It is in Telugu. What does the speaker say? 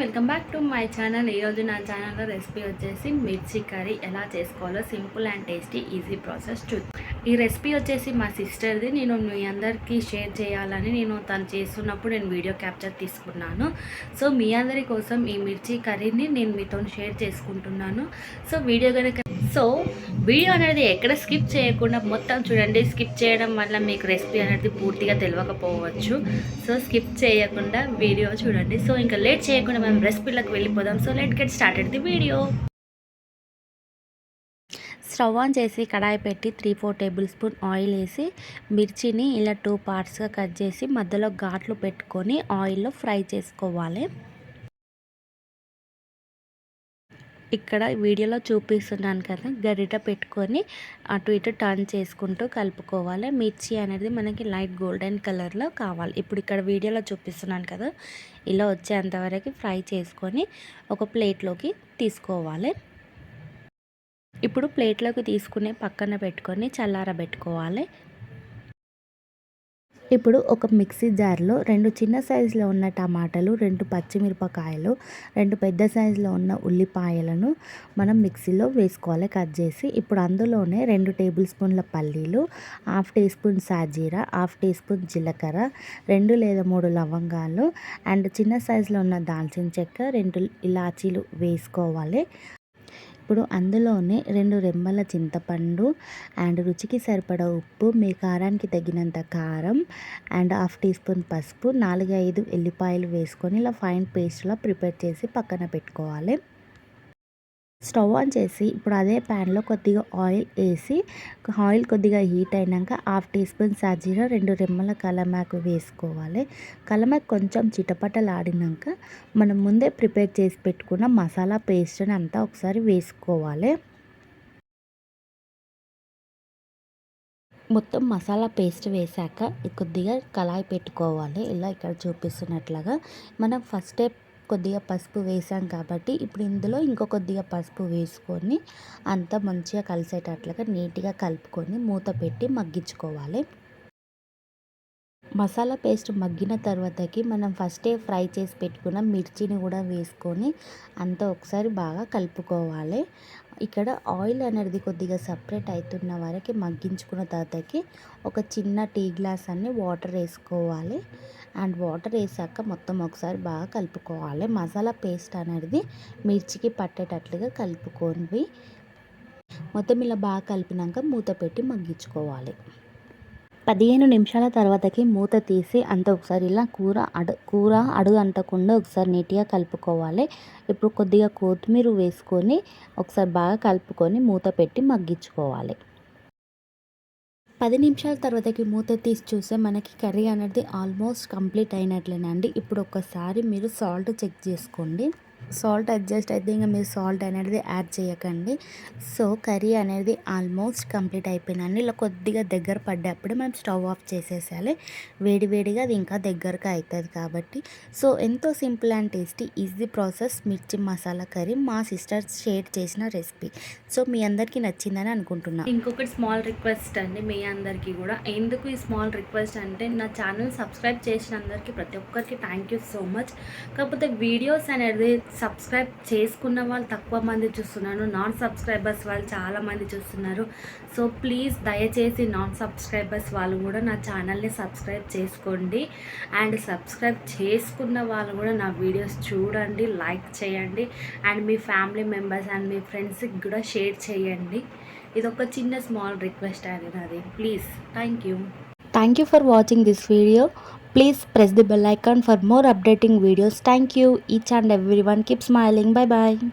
Welcome back to my channel. ఈరోజు నా ఛానల్లో రెసిపీ వచ్చేసి మిర్చి కర్రీ. ఎలా చేసుకోవాలో simple and tasty easy process చూ ఈ రెసిపీ వచ్చేసి మా సిస్టర్ది. నేను మీ అందరికీ షేర్ చేయాలని నేను తను చేస్తున్నప్పుడు నేను వీడియో క్యాప్చర్ తీసుకున్నాను. సో మీ అందరి కోసం ఈ మిర్చి కర్రీని నేను మీతో షేర్ చేసుకుంటున్నాను. సో వీడియో కనుక సో వీడియో అనేది ఎక్కడ స్కిప్ చేయకుండా మొత్తం చూడండి. స్కిప్ చేయడం వల్ల మీకు రెసిపీ అనేది పూర్తిగా తెలియకపోవచ్చు. సో స్కిప్ చేయకుండా వీడియో చూడండి. సో ఇంకా లేట్ చేయకుండా మనం రెసిపీలకు వెళ్ళిపోదాం. So let get started the video. Stove on చేసి కడాయి పెట్టి three four tablespoon oil వేసి మిర్చిని ఇలా టూ పార్ట్స్గా కట్ చేసి మధ్యలో ఘాట్లు పెట్టుకొని ఆయిల్లో ఫ్రై చేసుకోవాలి. ఇక్కడ వీడియోలో చూపిస్తున్నాను కదా గరిట పెట్టుకొని అటు ఇటు టర్న్ చేసుకుంటూ కలుపుకోవాలి. మిర్చి అనేది మనకి లైట్ గోల్డెన్ కలర్లో కావాలి. ఇప్పుడు ఇక్కడ వీడియోలో చూపిస్తున్నాను కదా ఇలా వచ్చేంతవరకు ఫ్రై చేసుకొని ఒక ప్లేట్లోకి తీసుకోవాలి. ఇప్పుడు ప్లేట్లోకి తీసుకుని పక్కన పెట్టుకొని చల్లారబెట్టుకోవాలి. ఇప్పుడు ఒక మిక్సీ జార్లో రెండు చిన్న సైజులో ఉన్న టమాటాలు రెండు పచ్చిమిరపకాయలు రెండు పెద్ద సైజులో ఉన్న ఉల్లిపాయలను మనం మిక్సీలో వేసుకోవాలి. కట్ చేసి ఇప్పుడు అందులోనే రెండు టేబుల్ స్పూన్ల పల్లీలు హాఫ్ టీ స్పూన్ సాజీరా హాఫ్ టీ స్పూన్ జీలకర్ర రెండు లేదా మూడు లవంగాలు అండ్ చిన్న సైజులో ఉన్న దాల్చిన చెక్క రెండు ఇలాచీలు వేసుకోవాలి. ఇప్పుడు అందులోనే రెండు రెమ్మల చింతపండు అండ్ రుచికి సరిపడ ఉప్పు మీ కారానికి తగినంత కారం అండ్ హాఫ్ టీ స్పూన్ పసుపు నాలుగు ఐదు ఎల్లిపాయలు వేసుకొని ఇలా ఫైన్ పేస్ట్లా ప్రిపేర్ చేసి పక్కన పెట్టుకోవాలి. స్టవ్ ఆన్ చేసి ఇప్పుడు అదే ప్యాన్లో కొద్దిగా ఆయిల్ వేసి ఆయిల్ కొద్దిగా హీట్ అయినాక హాఫ్ టీ స్పూన్ సాజీరా రెండు రెమ్మల కలమాకు వేసుకోవాలి. కలమాకు కొంచెం చిటపటలాడినాక మనం ముందే ప్రిపేర్ చేసి పెట్టుకున్న మసాలా పేస్ట్ని అంతా ఒకసారి వేసుకోవాలి. మొత్తం మసాలా పేస్ట్ వేసాక కొద్దిగా కళాయి పెట్టుకోవాలి. ఇలా ఇక్కడ చూపిస్తున్నట్లుగా మనం ఫస్టే కొద్దిగా పసుపు వేసాం కాబట్టి ఇప్పుడు ఇందులో ఇంకో కొద్దిగా పసుపు వేసుకొని అంతా మంచిగా కలిసేటట్లుగా నీట్గా కలుపుకొని మూత పెట్టి మగ్గించుకోవాలి. మసాలా పేస్ట్ మగ్గిన తర్వాతకి మనం ఫస్టే ఫ్రై చేసి పెట్టుకున్న మిర్చిని కూడా వేసుకొని అంతా ఒకసారి బాగా కలుపుకోవాలి. ఇక్కడ ఆయిల్ అనేది కొద్దిగా సపరేట్ అవుతున్న వరకు మగ్గించుకున్న తర్వాతకి ఒక చిన్న టీ గ్లాస్ అన్ని వాటర్ వేసుకోవాలి. అండ్ వాటర్ వేసాక మొత్తం ఒకసారి బాగా కలుపుకోవాలి. మసాలా పేస్ట్ అనేది మిర్చికి పట్టేటట్లుగా కలుపుకొని మొత్తం ఇలా బాగా కలిపినాక మూత పెట్టి మగ్గించుకోవాలి. పదిహేను నిమిషాల తర్వాతకి మూత తీసి అంత ఒకసారి ఇలా కూర అడు కూర అడుగు అంటకుండా ఒకసారి నీట్గా కలుపుకోవాలి. ఇప్పుడు కొద్దిగా కొత్తిమీర వేసుకొని ఒకసారి బాగా కలుపుకొని మూత పెట్టి మగ్గించుకోవాలి. పది నిమిషాల తర్వాతకి మూత తీసి చూస్తే మనకి కర్రీ అనేది ఆల్మోస్ట్ కంప్లీట్ అయినట్లేనండి. ఇప్పుడు ఒకసారి మీరు సాల్ట్ చెక్ చేసుకోండి. సాల్ట్ అడ్జస్ట్ అయితే ఇంకా మీరు సాల్ట్ అనేది యాడ్ చేయకండి. సో కర్రీ అనేది ఆల్మోస్ట్ కంప్లీట్ అయిపోయిందండి. ఇలా కొద్దిగా దగ్గర పడ్డప్పుడు మనం స్టవ్ ఆఫ్ చేసేసాలి వేడివేడిగా అది ఇంకా దగ్గరగా అవుతుంది కాబట్టి. సో ఎంతో simple and tasty easy process మిర్చి మసాలా కర్రీ మా సిస్టర్ షేర్ చేసిన రెసిపీ. సో మీ అందరికీ నచ్చిందని అనుకుంటున్నాను ఇంకొకటి స్మాల్ రిక్వెస్ట్ అండి మీ అందరికీ కూడా. ఎందుకు ఈ స్మాల్ రిక్వెస్ట్ అంటే నా ఛానల్ సబ్స్క్రైబ్ చేసిన అందరికీ ప్రతి ఒక్కరికి థ్యాంక్ యూ సో మచ్ కాకపోతే వీడియోస్ అనేది సబ్స్క్రైబ్ చేసుకున్న వాళ్ళు తక్కువ మంది చూస్తున్నాను. నాన్ సబ్స్క్రైబర్స్ వాళ్ళు చాలామంది చూస్తున్నారు. సో ప్లీజ్ దయచేసి నాన్ సబ్స్క్రైబర్స్ వాళ్ళు కూడా నా ఛానల్ని సబ్స్క్రైబ్ చేసుకోండి. అండ్ సబ్స్క్రైబ్ చేసుకున్న వాళ్ళు కూడా నా వీడియోస్ చూడండి లైక్ చేయండి. అండ్ మీ ఫ్యామిలీ మెంబర్స్ అండ్ మీ ఫ్రెండ్స్కి కూడా షేర్ చేయండి. ఇది ఒక చిన్న స్మాల్ రిక్వెస్ట్ అది. నాది please. Thank you. Thank you for watching this video. Please press the bell icon for more updating videos. Thank you. Each and everyone keep smiling. Bye bye.